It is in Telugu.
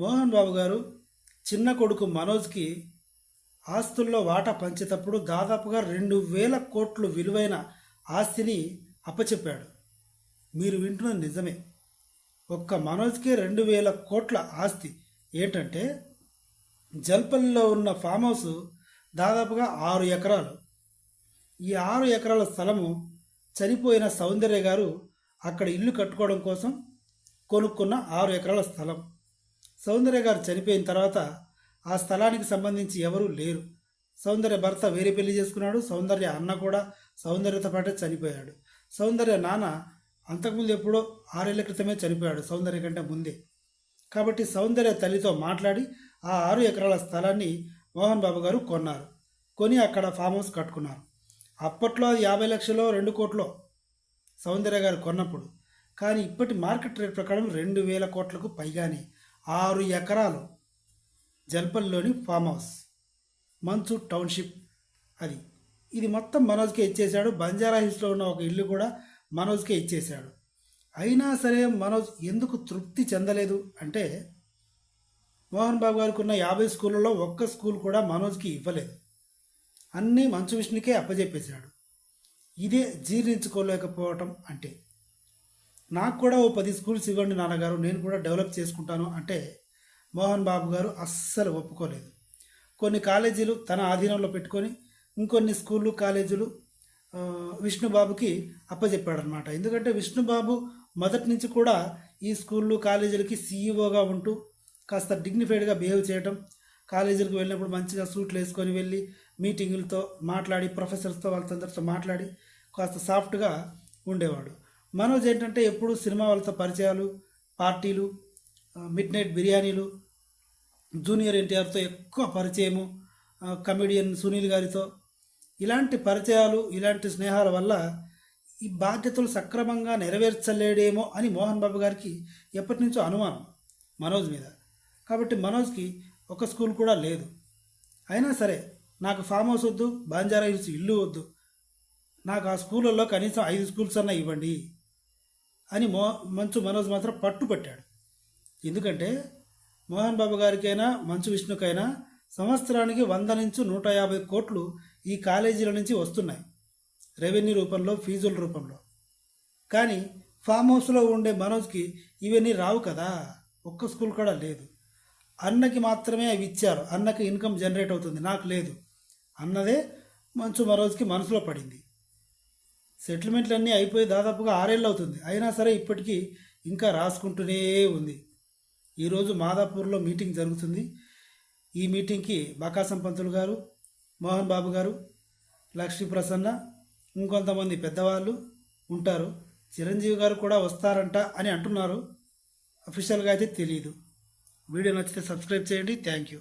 మోహన్ బాబు గారు చిన్న కొడుకు మనోజ్కి ఆస్తుల్లో వాటా పంచేటప్పుడు దాదాపుగా రెండు వేల కోట్లు విలువైన ఆస్తిని అప్పచెప్పాడు. మీరు వింటున్న నిజమే. ఒక్క మనోజ్కి రెండు వేల కోట్ల ఆస్తి ఏంటంటే జల్పల్లిలో ఉన్న ఫామ్ హౌస్ దాదాపుగా ఆరు ఎకరాలు. ఈ ఆరు ఎకరాల స్థలము చనిపోయిన సౌందర్య గారు అక్కడ ఇల్లు కట్టుకోవడం కోసం కొనుక్కున్న ఆరు ఎకరాల స్థలం. సౌందర్య గారు చనిపోయిన తర్వాత ఆ స్థలానికి సంబంధించి ఎవరూ లేరు. సౌందర్య భర్త వేరే పెళ్ళి చేసుకున్నాడు. సౌందర్య అన్న కూడా సౌందర్యతో పాటే చనిపోయాడు. సౌందర్య నాన్న అంతకుముందు ఎప్పుడో ఆరేళ్ళ క్రితమే చనిపోయాడు సౌందర్య కంటే ముందే. కాబట్టి సౌందర్య తల్లితో మాట్లాడి ఆ ఆరు ఎకరాల స్థలాన్ని మోహన్ బాబు గారు కొన్నారు. కొని అక్కడ ఫామ్ హౌస్ కట్టుకున్నారు. అప్పట్లో యాభై లక్షలో రెండు కోట్లో సౌందర్య గారు కొన్నప్పుడు. కానీ ఇప్పటి మార్కెట్ రేట్ ప్రకారం రెండు వేల కోట్లకు పైగానే ఆరు ఎకరాలు జల్పల్లిలోని ఫామ్ హౌస్. మంచు టౌన్షిప్ అది. ఇది మొత్తం మనోజ్కే ఇచ్చేశాడు. బంజారా హిల్స్లో ఉన్న ఒక ఇల్లు కూడా మనోజ్కే ఇచ్చేశాడు. అయినా సరే మనోజ్ ఎందుకు తృప్తి చెందలేదు అంటే మోహన్ బాబు గారికి ఉన్న యాభై స్కూళ్ళలో ఒక్క స్కూల్ కూడా మనోజ్కి ఇవ్వలేదు. అన్నీ మంచు విష్ణుకే అప్పజెప్పేశాడు. ఇదే జీర్ణించుకోలేకపోవటం అంటే. నాకు కూడా ఓ పది స్కూల్స్ ఇవ్వండి నాన్నగారు నేను కూడా డెవలప్ చేసుకుంటాను అంటే మోహన్ బాబు గారు అస్సలు ఒప్పుకోలేదు. కొన్ని కాలేజీలు తన ఆధీనంలో పెట్టుకొని ఇంకొన్ని స్కూళ్ళు కాలేజీలు విష్ణుబాబుకి అప్పచెప్పాడనమాట ఎందుకంటే విష్ణుబాబు మొదటి నుంచి కూడా ఈ స్కూళ్ళు కాలేజీలకి సీఈఓగా ఉంటూ కాస్త డిగ్నిఫైడ్గా బిహేవ్ చేయటం కాలేజీలకు వెళ్ళినప్పుడు మంచిగా సూట్లు వేసుకొని వెళ్ళి మీటింగులతో మాట్లాడి ప్రొఫెసర్స్తో వాళ్ళతో మాట్లాడి కాస్త సాఫ్ట్గా ఉండేవాడు. మనోజ్ ఏంటంటే ఎప్పుడు సినిమా వాళ్ళతో పరిచయాలు పార్టీలు మిడ్ నైట్ బిర్యానీలు జూనియర్ ఎన్టీఆర్తో ఎక్కువ పరిచయము కమెడియన్ సునీల్ గారితో. ఇలాంటి పరిచయాలు ఇలాంటి స్నేహాల వల్ల ఈ బాధ్యతలు సక్రమంగా నెరవేర్చలేడేమో అని మోహన్ బాబు గారికి ఎప్పటి నుంచో అనుమానం మనోజ్ మీద. కాబట్టి మనోజ్కి ఒక స్కూల్ కూడా లేదు. అయినా సరే నాకు ఫామ్ హౌస్ వద్దు బాంజారా హిల్స్ ఇల్లు వద్దు. నాకు ఆ స్కూళ్ళల్లో కనీసం ఐదు స్కూల్స్ అన్నా ఇవ్వండి. అని మో మంచు మనోజ్ మాత్రం పట్టుపట్టాడు. ఎందుకంటే మోహన్ బాబు గారికైనా మంచు విష్ణుకైనా సంవత్సరానికి వంద నుంచి నూట యాభై కోట్లు ఈ కాలేజీల నుంచి వస్తున్నాయి. రెవెన్యూ రూపంలో ఫీజుల రూపంలో. కానీ ఫామ్ హౌస్లో ఉండే మనోజ్కి ఇవన్నీ రావు కదా. ఒక్క స్కూల్ కూడా లేదు. అన్నకి మాత్రమే అవి ఇచ్చారు. అన్నకి ఇన్కమ్ జనరేట్ అవుతుంది. నాకు లేదు. అన్నదే మంచు మనోజ్కి మనసులో పడింది. సెటిల్మెంట్లు అన్నీ అయిపోయి దాదాపుగా ఆరేళ్ళు అవుతుంది అయినా సరే ఇప్పటికీ ఇంకా రాసుకుంటూనే ఉంది. ఈరోజు మాదాపూర్లో మీటింగ్ జరుగుతుంది. ఈ మీటింగ్కి బకాసం పంతులు గారు మోహన్ బాబు గారు లక్ష్మీ ప్రసన్న ఇంకొంతమంది పెద్దవాళ్ళు ఉంటారు. చిరంజీవి గారు కూడా వస్తారంట అని అంటున్నారు. అఫీషియల్గా అయితే తెలియదు వీడియో నచ్చితే సబ్స్క్రైబ్ చేయండి. Thank you